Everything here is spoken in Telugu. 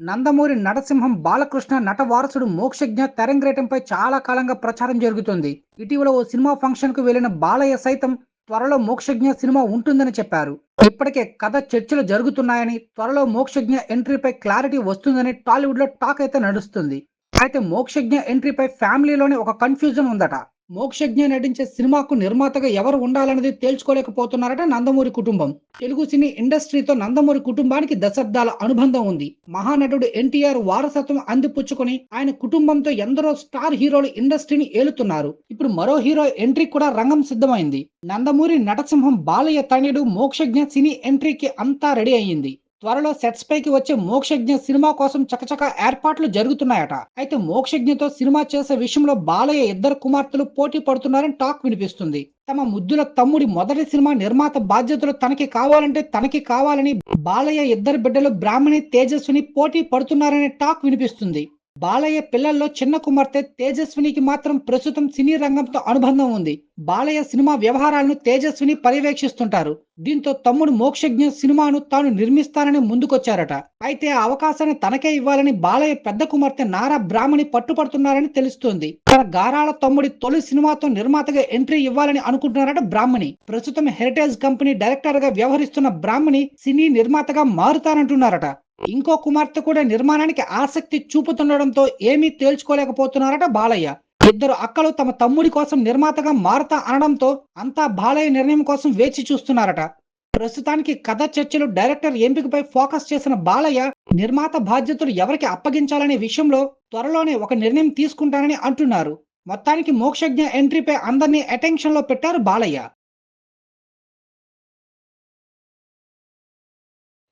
నందమూరి నరసింహం బాలకృష్ణ నట వారసుడు మోక్షజ్ఞ తెరంగేటంపై చాలా కాలంగా ప్రచారం జరుగుతుంది. ఇటీవల ఓ సినిమా ఫంక్షన్కు వెళ్ళిన బాలయ్య సైతం త్వరలో మోక్షజ్ఞ సినిమా ఉంటుందని చెప్పారు. ఇప్పటికే కథ చర్చలు జరుగుతున్నాయని త్వరలో మోక్షజ్ఞ ఎంట్రీపై క్లారిటీ వస్తుందని టాలీవుడ్లో టాక్ అయితే నడుస్తుంది. అయితే మోక్షజ్ఞ ఎంట్రీపై ఫ్యామిలీలోనే ఒక కన్ఫ్యూజన్ ఉందట. మోక్షజ్ఞ నటించే సినిమాకు నిర్మాతగా ఎవరు ఉండాలన్నది తేల్చుకోలేకపోతున్నారట నందమూరి కుటుంబం. తెలుగు సినీ ఇండస్ట్రీతో నందమూరి కుటుంబానికి దశాబ్దాల అనుబంధం ఉంది. మహానటుడు ఎన్టీఆర్ వారసత్వం అందిపుచ్చుకొని ఆయన కుటుంబంతో ఎందరో స్టార్ హీరోలు ఇండస్ట్రీని ఏలుతున్నారు. ఇప్పుడు మరో హీరో ఎంట్రీ కూడా రంగం సిద్ధమైంది. నందమూరి నటసింహం బాలయ్య తనయుడు మోక్షజ్ఞ సినీ ఎంట్రీకి అంతా రెడీ అయ్యింది. త్వరలో సెట్స్ పైకి వచ్చే మోక్షజ్ఞ సినిమా కోసం చకచక ఏర్పాట్లు జరుగుతున్నాయట. అయితే మోక్షజ్ఞతో సినిమా చేసే విషయంలో బాలయ్య ఇద్దరు కుమార్తెలు పోటీ పడుతున్నారని టాక్ వినిపిస్తుంది. తమ ముద్దుల తమ్ముడి మొదటి సినిమా నిర్మాత బాధ్యతలు తనకి కావాలంటే తనకి కావాలని బాలయ్య ఇద్దరు బిడ్డలు బ్రాహ్మణి తేజస్విని పోటీ పడుతున్నారనే టాక్ వినిపిస్తుంది. బాలయ్య పిల్లల్లో చిన్న కుమార్తె తేజస్వినికి మాత్రం ప్రస్తుతం సినీ రంగంతో అనుబంధం ఉంది. బాలయ్య సినిమా వ్యవహారాలను తేజస్విని పర్యవేక్షిస్తుంటారు. దీంతో తమ్ముడు మోక్షజ్ఞ సినిమాను తాను నిర్మిస్తానని ముందుకొచ్చారట. అయితే ఆ అవకాశాన్ని తనకే ఇవ్వాలని బాలయ్య పెద్ద కుమార్తె నారా బ్రాహ్మణి పట్టుపడుతున్నారని తెలుస్తోంది. తన గారాల తమ్ముడి తొలి సినిమాతో నిర్మాతగా ఎంట్రీ ఇవ్వాలని అనుకుంటున్నారట బ్రాహ్మణి. ప్రస్తుతం హెరిటేజ్ కంపెనీ డైరెక్టర్గా వ్యవహరిస్తున్న బ్రాహ్మణి సినీ నిర్మాతగా మారుతానంటున్నారట. ఇంకో కుమార్తె కూడా నిర్మాణానికి ఆసక్తి చూపుతుండడంతో ఏమీ తేల్చుకోలేకపోతున్నారట బాలయ్య. ఇద్దరు అక్కలు తమ తమ్ముడి కోసం నిర్మాతగా మారతా అనడంతో అంతా బాలయ్య నిర్ణయం కోసం వేచి చూస్తున్నారట. ప్రస్తుతానికి కథ చర్చలు డైరెక్టర్ ఎంపికపై ఫోకస్ చేసిన బాలయ్య నిర్మాత బాధ్యతలు ఎవరికి అప్పగించాలనే విషయంలో త్వరలోనే ఒక నిర్ణయం తీసుకుంటానని అంటున్నారు. మొత్తానికి మోక్షజ్ఞ ఎంట్రీపై అందరినీ అటెన్షన్లో పెట్టారు బాలయ్య.